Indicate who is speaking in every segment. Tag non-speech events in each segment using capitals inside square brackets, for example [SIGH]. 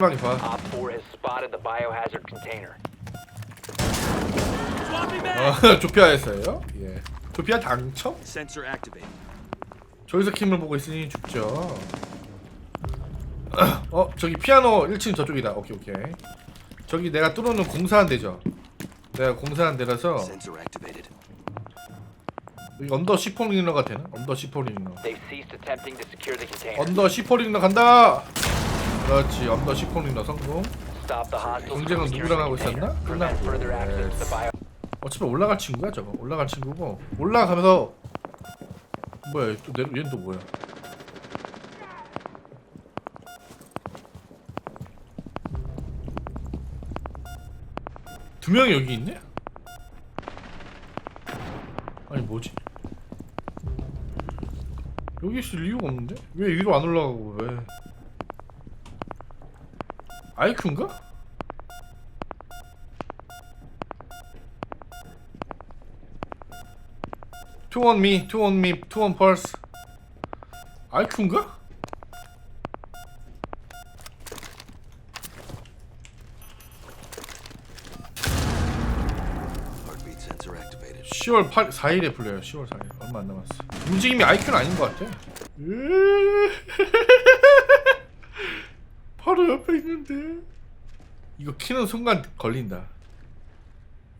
Speaker 1: 하게 봐.
Speaker 2: Op 4 has spotted the biohazard container.
Speaker 1: 어, 조피아였어요. 예. 조피아 당첨?
Speaker 3: Sensor activated.
Speaker 1: 저기서 킴을 보고 있으니 죽죠. 어, 저기 피아노 1층 저쪽이다. 오케이, 오케이. 저기 내가 뚫어놓은 공사한 데죠. 내가 공사한 데라서
Speaker 3: Sensor activated.
Speaker 1: 여기 언더 시포링러가 되나? 언더 시포링러.
Speaker 2: They've ceased attempting to secure the container.
Speaker 1: 언더 시포링러 간다. 그렇지, 언더 시포링러 성공. 경쟁은 누구랑 하고. 있었나? 끝났고. 어차피 올라갈 친구야 저거. 올라갈 친구고 올라가면서 뭐야? 또 내려 얘는 또 뭐야? 두 명이 여기 있네? 아니 뭐지? 여기 있을 이유가 없는데? 왜 위로 안 올라가고 왜? 아이큐인가? Two on me, two on me, two on pulse. 아이큐인가?
Speaker 3: Heartbeat sensor activated.
Speaker 1: 10월 8, 4일에 풀려요. 10월 4일. 얼마 안 남았어. 움직임이 아이큐는 아닌 것 같아. 바로 옆에 있는데. 이거 키는 순간 걸린다.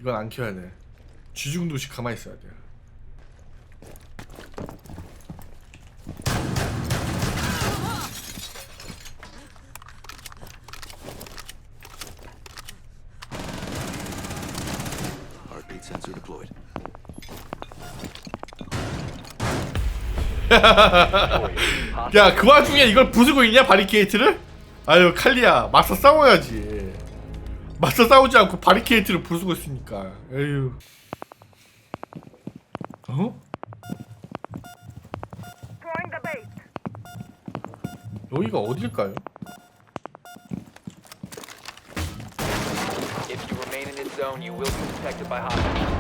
Speaker 1: 이건 안 켜야 돼. 쥐중도식 가만히 있어야 돼. [LAUGHS] 야, 그 와중에 이걸 부수고 있냐, 바리케이트를? 아유, 칼리야, 맞서 싸워야지. 맞서 싸우지 않고 바리케이트를 부수고 있으니까. 에휴. 어? 여기가 어딜까요?
Speaker 2: If you remain in this zone, you will be detected by hostiles.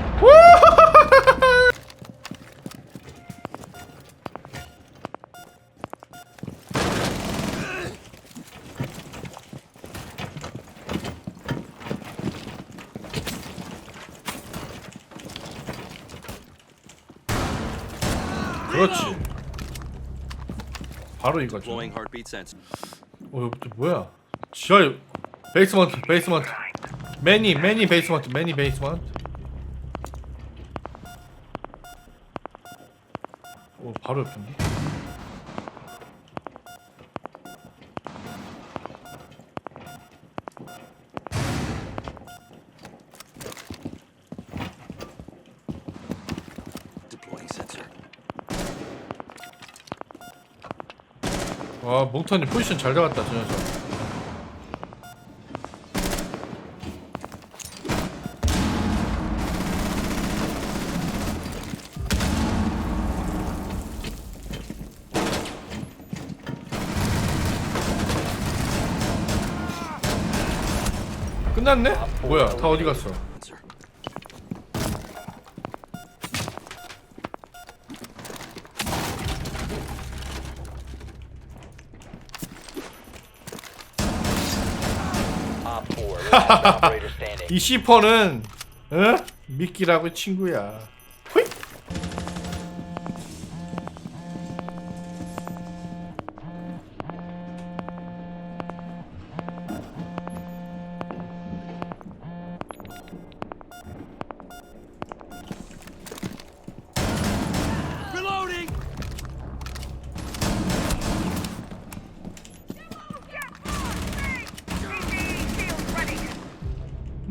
Speaker 1: 그렇지. 바로 이거죠.
Speaker 3: Deploying heartbeat sensor.
Speaker 1: 어, 여기 또 뭐야? 지하 베이스먼트, 베이스먼트. 매니, 매니 베이스먼트, 매니 베이스먼트. 어, 바로 옆인데.
Speaker 3: Deploying sensor.
Speaker 1: 와, 몽타님 포지션 잘 잡았다, 저 녀석. 끝났네? 뭐야, 다 어디 갔어?
Speaker 3: Sensor.
Speaker 2: Op 4, last operator standing. [LAUGHS]
Speaker 1: 이 시퍼는 어? 미끼라고 친구야.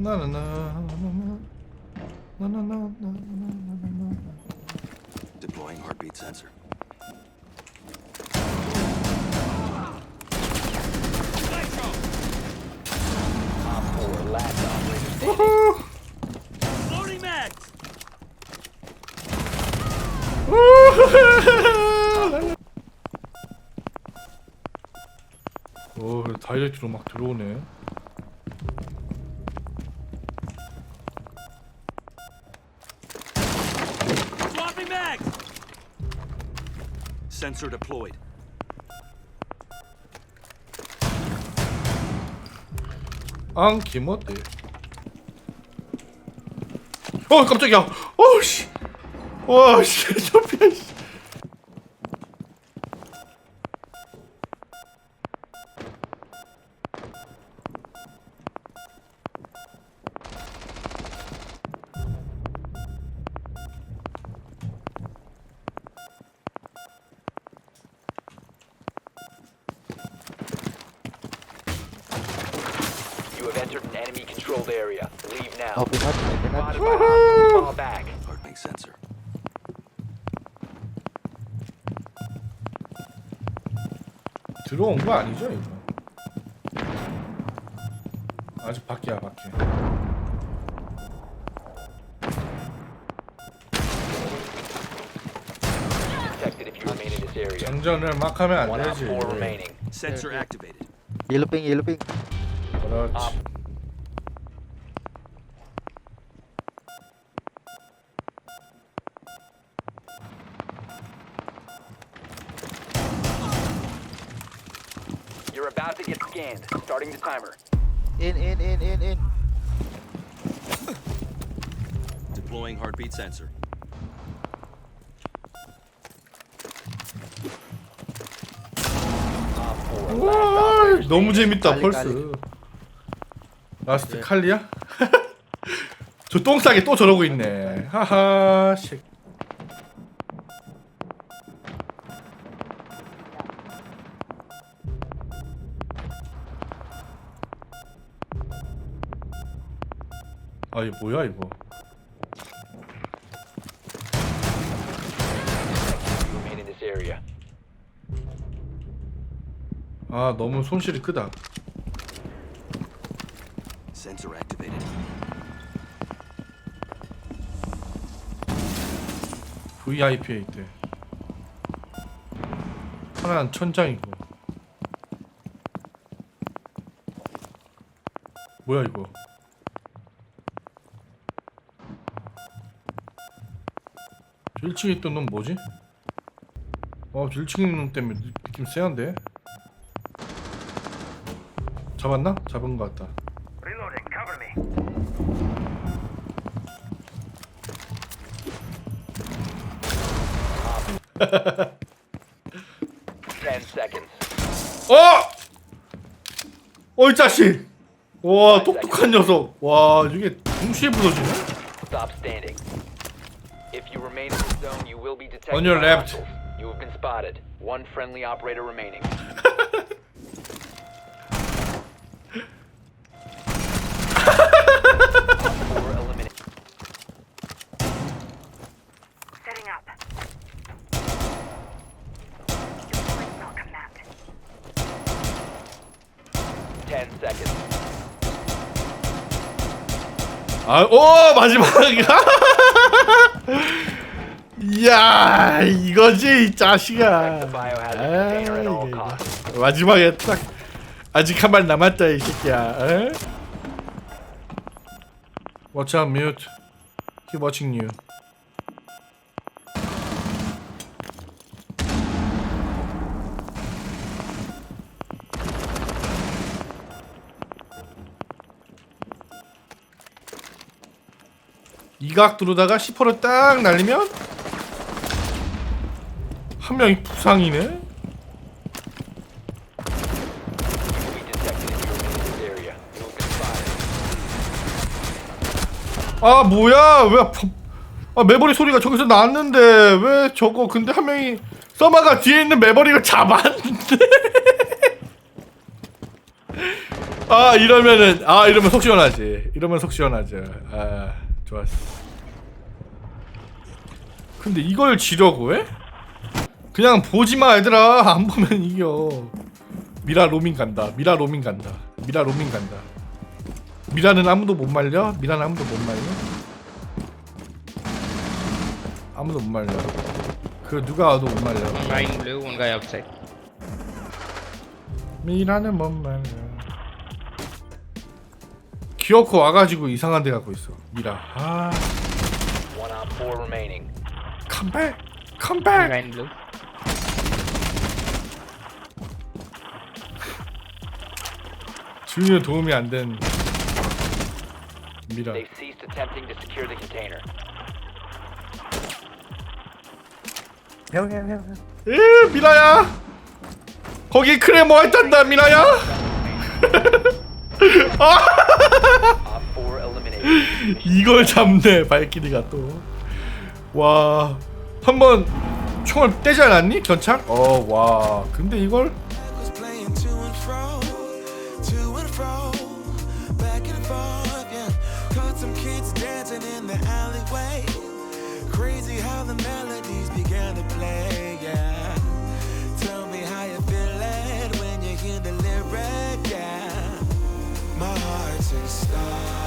Speaker 1: 나나나 나나나 나나나
Speaker 3: Deploying heartbeat sensor.
Speaker 2: Op 4, last operator standing.
Speaker 3: Loading max.
Speaker 1: 어, 다이렉트로 막 들어오네.
Speaker 3: Sensor deployed.
Speaker 1: 안 기모데 어 깜짝이야. 어우씨. 와씨 저피야 씨
Speaker 2: You have entered an enemy controlled area. Leave now.
Speaker 4: Oh, we not, we not.
Speaker 2: Spotted by hostiles. Fall back.
Speaker 3: Heartbeat sensor.
Speaker 1: 들어온 거 아니죠 이거 아직 밖이야 밖에
Speaker 2: Detected if you remain in this area.
Speaker 1: 장전을 막 하면
Speaker 2: One
Speaker 1: 안
Speaker 2: op
Speaker 1: 되지
Speaker 2: four remaining.
Speaker 3: Sensor activated.
Speaker 4: Yellow ping, yellow ping.
Speaker 1: 그렇지
Speaker 2: You're about to get scanned. Starting the timer.
Speaker 4: In, in, in, in, in.
Speaker 3: Deploying heartbeat sensor.
Speaker 2: Op four. Last
Speaker 1: 와
Speaker 2: operator
Speaker 1: 너무 재밌다
Speaker 4: 칼리,
Speaker 1: 펄스
Speaker 4: 칼리.
Speaker 1: 라스트
Speaker 4: 네.
Speaker 1: 칼리야? [LAUGHS] 저 똥 싸게 또 저러고 있네 하하 씨 아 이거 뭐야 이거
Speaker 2: remain in this area.
Speaker 1: 아 너무 손실이 크다 VIP에 있대 하나는 천장이고 뭐야 이거 저 1층에 있던 놈 뭐지? 어, 저 1층에 있는 놈 때문에 느- 느낌 쎄한데? 잡았나? 잡은 것 같다 어! 어이 자식! 와 똑똑한 녀석 와 이게 동시에 부서지네?
Speaker 2: Stop standing. If you remain in this zone, you will be detected.
Speaker 1: On your
Speaker 2: by
Speaker 1: left.
Speaker 2: hostiles. You have been spotted. One friendly operator remaining. Seconds.
Speaker 1: 아, 오 마지막이야. 이야 이거지 이 자식아.
Speaker 2: The biohazard
Speaker 1: 아,
Speaker 2: container at all
Speaker 1: 이게,
Speaker 2: costs.
Speaker 1: 이게. 마지막에 딱 아직 한 발 남았다 이 새끼야. 에? Watch out mute. Keep watching you. 이각 두르다가 10%를 딱 날리면 한 명이 부상이네. 아 뭐야? 왜 아, 아 매버리 소리가 저기서 났는데 왜 저거? 근데 한 명이 서마가 뒤에 있는 매버리를 잡았는데. [LAUGHS] 아 이러면은 아 이러면 속 시원하지. 이러면 속 시원하죠 아 좋았어 근데 이걸 지려고 해? 그냥 보지마 얘들아 [LAUGHS] 안 보면 이겨 미라 로밍 간다 미라 로밍 간다 미라 로밍 간다 미라는 아무도 못 말려? 미라는 아무도 못 말려? 아무도 못 말려. 그 누가 와도 못 말려.
Speaker 5: In blue, one guy outside.
Speaker 1: 미라는 못 말려. 기어코 와가지고 이상한 데 가고 있어. 미라. 아,
Speaker 2: One op four remaining.
Speaker 1: 컴백, 컴백.
Speaker 5: blue.
Speaker 1: 전혀 도움이 안 된
Speaker 6: 미라.
Speaker 2: They've ceased attempting to secure the container.
Speaker 6: 에 미라야. 거기 크레모 있단다 미라야. 아
Speaker 2: Op 4 eliminated.
Speaker 6: 이걸 잡네 발키리가 또. 와 한번 총을 떼지 않았니 견착? 어와 근데 이걸
Speaker 7: star.